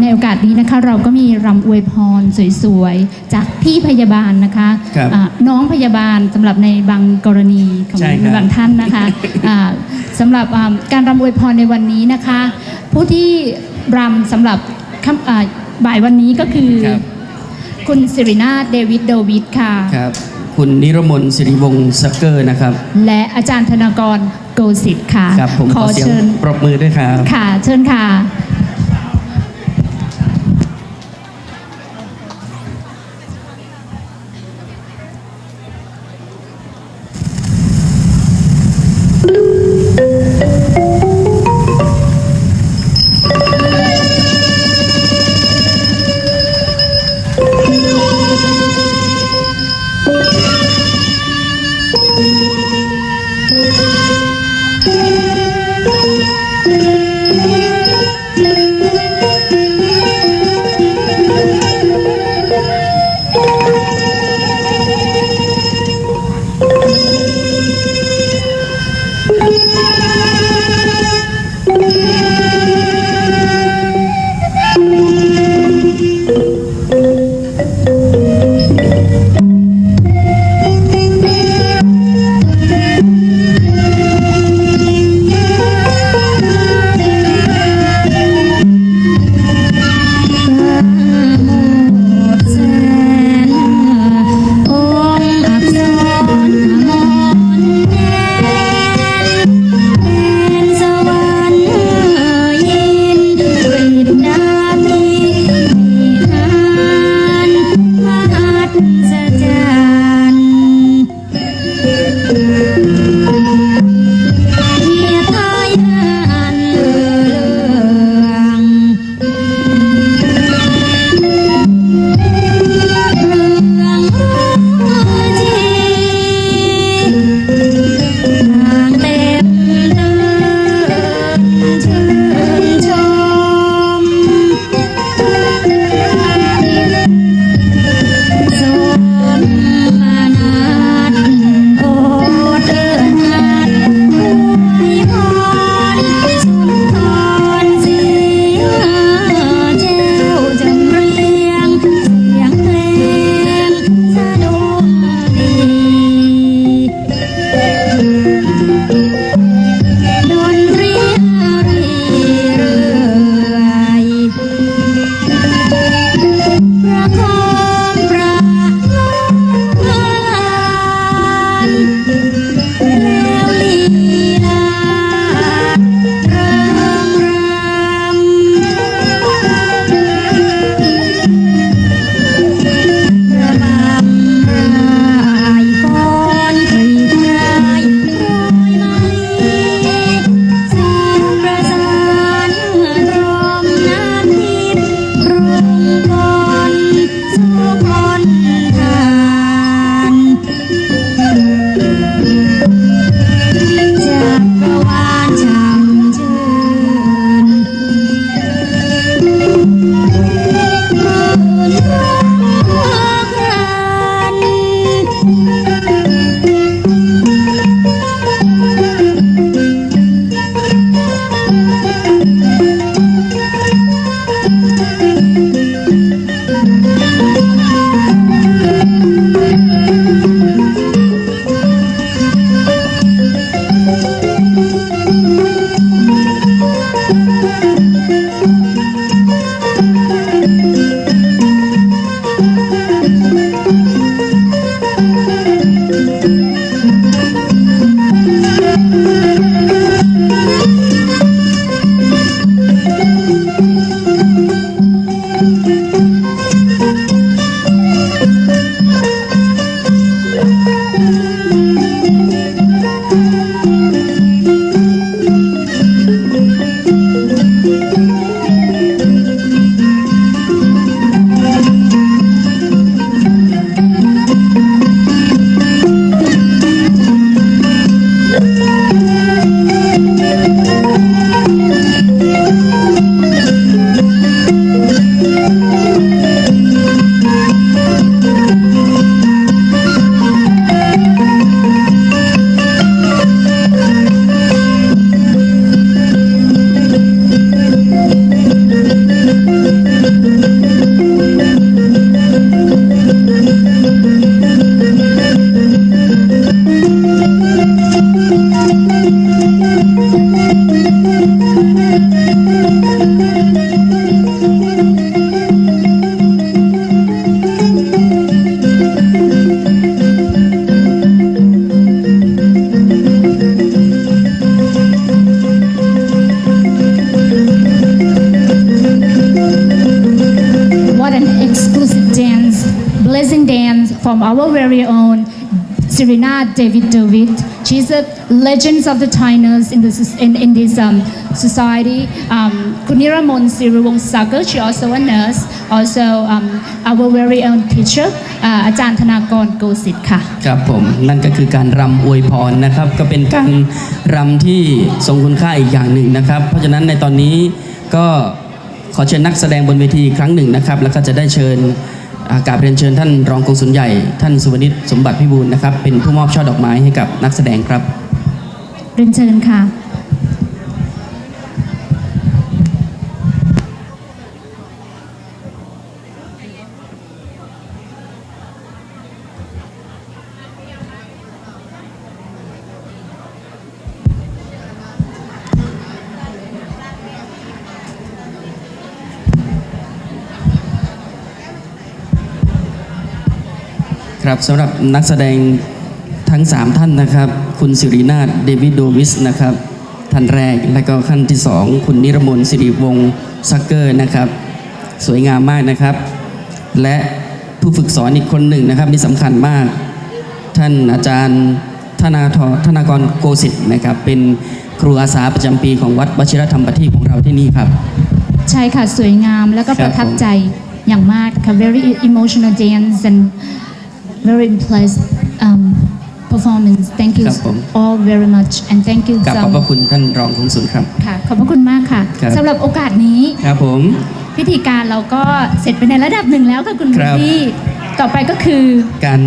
ในโอกาสนี้นะคะเราก็มีรำอวยพรสวยๆ จากพี่พยาบาลนะคะครับอ่าน้องพยาบาลสำหรับในบางกรณีของใช่ครับ บางท่านนะคะอ่าสำหรับอ่าการรำอวยพรในวันนี้นะคะ ผู้ที่รำสำหรับค่ำอ่าบ่ายวันนี้ก็คือ ครับคุณสิรินาถเดวิดโดวิดค่ะ ครับคุณนิรมนสิริวงศ์สักเกอร์นะครับและอาจารย์ธนากรโกสิทธิ์ค่ะ ครับผมขขออเสียงเชิญปรบมือด้วยครับ ค่ะ เชิญค่ะ from our very own Serena David David. She's a legend of the Thai nurse in this in, in this um, society. Um, Kuniramon Siriwong Sagar, she also a nurse. Also um, our very own teacher, uh, อาจารย์ธนากรโกสิทธิ์ค่ะ ครับผมนั่นก็คือการรำอวยพรนะครับ ก็เป็นการรำที่ทรงคุณค่าอีกอย่างหนึ่งนะครับ เพราะฉะนั้นในตอนนี้ก็ขอเชิญนักแสดงบนเวทีอีกครั้งหนึ่งนะครับ แล้วก็จะได้เชิญ กาบเรียนเชิญท่านรองกงสุลใหญ่ ท่านสุวรรณิตสมบัติพิบูลนะครับ เป็นผู้มอบช่อดอกไม้ให้กับนักแสดงครับ เรียนเชิญค่ะ ครับสำหรับนักแสดงทั้ง 3 ท่านนะครับ คุณสิรินาถเดวิดโดวิสนะครับท่านแรกและก็ขั้นที่ 2 คุณนิรมนสิริวงศ์ซักเกอร์นะครับ สวยงามมากนะครับ และผู้ฝึกสอนอีกคนหนึ่งนะครับที่สำคัญมาก ท่านอาจารย์ธนาธรธนากรโกสิทธิ์นะครับ เป็นครูอาสาประจำปีของวัดวชิรธรรมประทีปของเราที่นี่ครับ ใช่ค่ะ สวยงามแล้วก็คปรับระทับใจอย่างมากค่ะ very emotional dance and very impressed um, performance thank you ครับผม all very much and thank you กราบ so ขอบพระคุณท่านรองคงสุนครับ ค่ะขอบพระคุณมากค่ะครับ สำหรับโอกาสนี้ ครับผม พิธีการเราก็เสร็จไปในระดับหนึ่งแล้วค่ะคุณครับ พี่ ต่อไปก็คือการ